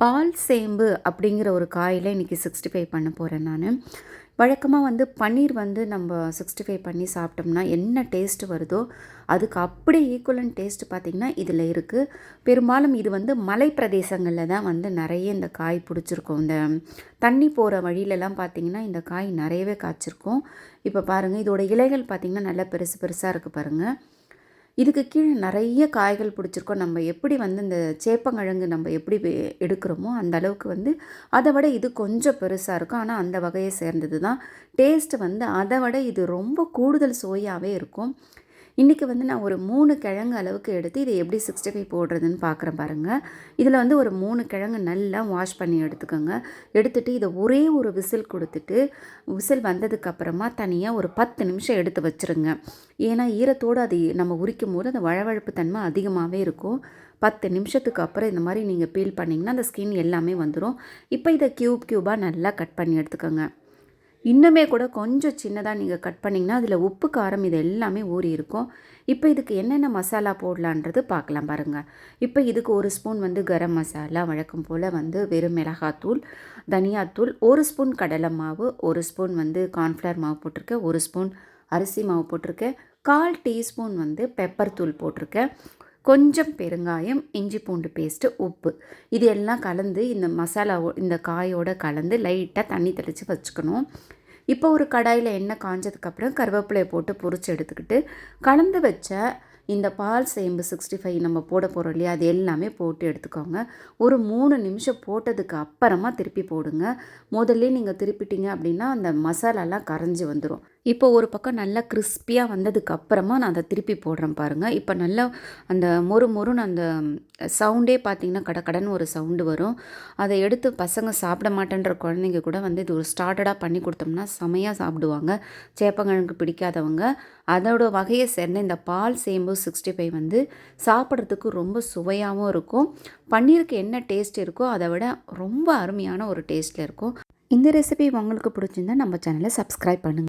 பால் சேம்பு அப்படிங்கிற ஒரு காயில் இன்றைக்கி சிக்ஸ்டி ஃபைவ் பண்ண போகிறேன் நான். வழக்கமாக வந்து பன்னீர் வந்து நம்ம சிக்ஸ்டி ஃபைவ் பண்ணி சாப்பிட்டோம்னா என்ன டேஸ்ட்டு வருதோ அதுக்கு அப்படியே ஈக்குவலன் டேஸ்ட் பார்த்திங்கன்னா இதில் இருக்குது பெரும்பாலும் இது வந்து மலை பிரதேசங்களில் தான் வந்து நிறைய இந்த காய் பிடிச்சிருக்கும். இந்த தண்ணி போகிற வழியிலலாம் பார்த்திங்கன்னா இந்த காய் நிறையவே காய்ச்சிருக்கும். இப்போ பாருங்கள் இதோட இலைகள் பார்த்திங்கன்னா நல்லா பெருசு பெருசாக இருக்குது பாருங்கள் இதுக்கு கீழே நிறைய காய்கள் பிடிச்சிருக்கோம். நம்ம எப்படி வந்து இந்த சேப்பங்கிழங்கு நம்ம எப்படி எடுக்கிறோமோ அந்த அளவுக்கு வந்து அதை விட இது கொஞ்சம் பெருசாக இருக்கும். ஆனால் அந்த வகையை சேர்ந்தது தான் டேஸ்ட்டு வந்து அதை விட இது ரொம்ப கூடுதல் சுவையாகவே இருக்கும். இன்றைக்கி வந்து நான் ஒரு மூணு கிழங்கு அளவுக்கு எடுத்து இதை எப்படி சிக்ஸ்டி ஃபைவ் போடுறதுன்னு பார்க்குறேன் பாருங்கள் இதில் வந்து ஒரு மூணு கிழங்கு நல்லா வாஷ் பண்ணி எடுத்துக்கோங்க. எடுத்துட்டு இதை ஒரே ஒரு விசில் கொடுத்துட்டு விசில் வந்ததுக்கப்புறமா தனியாக ஒரு பத்து நிமிஷம் எடுத்து வச்சுருங்க. ஏன்னா ஈரத்தோடு அது நம்ம உரிக்கும் போது அந்த வழவழப்பு தன்மை அதிகமாகவே இருக்கும். பத்து நிமிஷத்துக்கு அப்புறம் இந்த மாதிரி நீங்கள் பீல் பண்ணிங்கன்னா அந்த ஸ்கின் எல்லாமே வந்துடும் இப்போ இதை க்யூப் க்யூபாக நல்லா கட் பண்ணி எடுத்துக்கோங்க. இன்னுமே கூட கொஞ்சம் சின்னதாக நீங்கள் கட் பண்ணிங்கன்னா அதில் உப்பு காரம் இது எல்லாமே ஊறி இருக்கும். இப்போ இதுக்கு என்னென்ன மசாலா போடலான்றது பார்க்கலாம் பாருங்கள் இப்போ இதுக்கு ஒரு ஸ்பூன் வந்து கரம் மசாலா வழக்கம் போல் வந்து வெறும் மிளகாத்தூள் தனியாத்தூள் ஒரு ஸ்பூன் கடலை மாவு ஒரு ஸ்பூன் வந்து கார்ன்ஃப்ளவர் மாவு போட்டிருக்கேன் ஒரு ஸ்பூன் அரிசி மாவு போட்டிருக்கேன் கால் டீஸ்பூன் வந்து பெப்பர் தூள் போட்டிருக்கேன். கொஞ்சம் பெருங்காயம் இஞ்சி பூண்டு பேஸ்ட்டு உப்பு. இது எல்லாம் கலந்து இந்த மசாலாவோ இந்த காயோட கலந்து லைட்டாக தண்ணி தெளித்து வச்சுக்கணும். இப்போ ஒரு கடாயில் எண்ணெய் காஞ்சதுக்கப்புறம் கருவேப்பிலையை போட்டு பொறிச்சு எடுத்துக்கிட்டு கலந்து வச்ச இந்த பால் சேம்பு சிக்ஸ்டி ஃபைவ் நம்ம போட போகிறோம் இல்லையா அது எல்லாமே போட்டு எடுத்துக்கோங்க. ஒரு மூணு நிமிஷம் போட்டதுக்கு அப்புறமா திருப்பி போடுங்க. முதல்ல நீங்கள் திருப்பிட்டீங்க அப்படின்னா அந்த மசாலாலாம் கரைஞ்சி வந்துடும் இப்போ ஒரு பக்கம் நல்லா கிறிஸ்பியாக வந்ததுக்கப்புறமா நான் அதை திருப்பி போடுறேன் பாருங்கள் இப்போ நல்லா அந்த மொறு மொறுன்னு அந்த சவுண்டே பார்த்தீங்கன்னா கட கடன்னு ஒரு சவுண்டு வரும். அதை எடுத்து பசங்க சாப்பிட மாட்டேன்ற குழந்தைங்க கூட வந்து இது ஒரு ஸ்டார்டடாக பண்ணி கொடுத்தோம்னா செமையாக சாப்பிடுவாங்க. சேப்பங்கிழங்கு பிடிக்காதவங்க. அதோட வகையை சேர்ந்த இந்த பால் சேம்பு சிக்ஸ்டி ஃபைவ் வந்து சாப்பிட்றதுக்கு ரொம்ப சுவையாகவும் இருக்கும். பன்னீருக்கு என்ன டேஸ்ட் இருக்கோ அதை விட ரொம்ப அருமையான ஒரு டேஸ்ட்டில் இருக்கும். இந்த ரெசிபி உங்களுக்கு பிடிச்சிருந்தா நம்ம சேனலை சப்ஸ்கிரைப் பண்ணுங்கள்